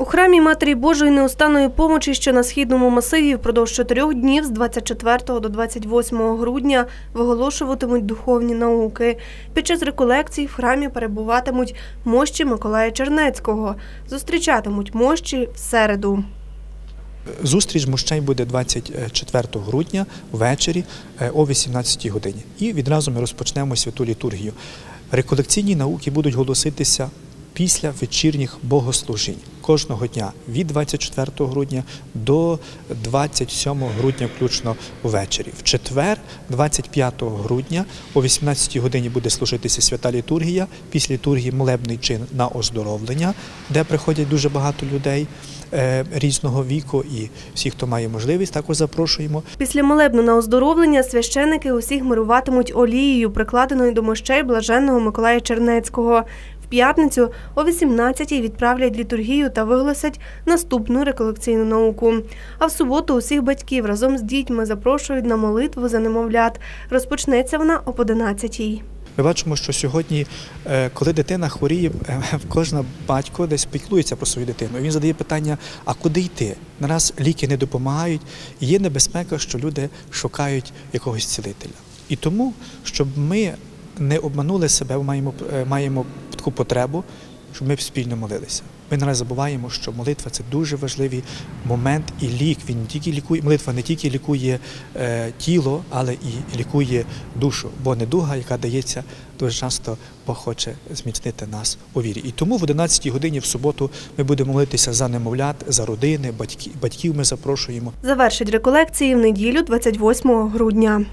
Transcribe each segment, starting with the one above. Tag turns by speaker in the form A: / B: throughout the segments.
A: У храмі Матері Божої неустанної помочі, що на східному масиві впродовж чотирьох днів з 24 до 28 грудня виголошуватимуть духовні науки. Під час реколекцій в храмі перебуватимуть мощі Миколая Чернецького. Зустрічатимуть мощі в середу.
B: Зустріч мощей буде 24 грудня ввечері е, о 18 годині. І відразу ми розпочнемо святу літургію. Реколекційні науки будуть голоситися після вечірніх богослужінь кожного дня від 24 грудня до 27 грудня, включно ввечері. В четвер, 25 грудня, о 18 годині буде служитися свята літургія. Після літургії молебний чин на оздоровлення, де приходять дуже багато людей е, різного віку, і всі, хто має можливість, також запрошуємо.
A: Після молебну на оздоровлення священики усіх мируватимуть олією, прикладеною до мощей блаженного Миколая Чернецького. П'ятницю о 18-й відправлять літургію та виголосять наступну реколекційну науку. А в суботу усіх батьків разом з дітьми запрошують на молитву за немовлят. Розпочнеться вона об 11-й.
B: Ми бачимо, що сьогодні, е, коли дитина хворіє, е, кожен батько десь піклується про свою дитину. Він задає питання: а куди йти? Нараз ліки не допомагають, є небезпека, що люди шукають якогось цілителя. І тому, щоб ми не обманули себе, маємо, е, маємо таку потребу, щоб ми спільно молилися. Ми нараз забуваємо, що молитва це дуже важливий момент і лік. Він не тільки лікує, молитва не тільки лікує е, тіло, але і лікує душу. Бо недуга, яка дається дуже часто, Бог хоче зміцнити нас у вірі. І тому в 11 годині в суботу ми будемо молитися за немовлят, за родини, батьки, батьків ми запрошуємо.
A: Завершить реколекції в неділю 28 грудня.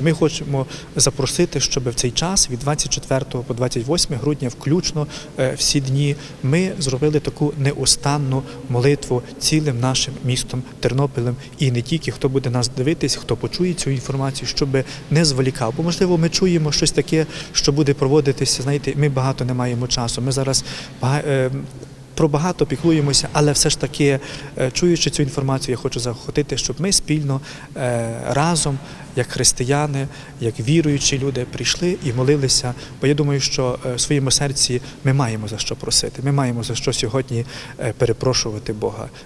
B: Ми хочемо запросити, щоб в цей час від 24 по 28 грудня, включно е, всі дні, ми зробили таку неустанну молитву цілим нашим містом Тернопілем і не тільки хто буде нас дивитись, хто почує цю інформацію, щоб не зволікав. Бо можливо, ми чуємо щось таке, що буде проводитися. Знаєте, ми багато не маємо часу. Ми зараз бага- е, про багато піклуємося, але все ж таки, е, чуючи цю інформацію, я хочу захотити, щоб ми спільно е, разом, як християни, як віруючі люди, прийшли і молилися. Бо я думаю, що е, в своєму серці ми маємо за що просити. Ми маємо за що сьогодні перепрошувати Бога.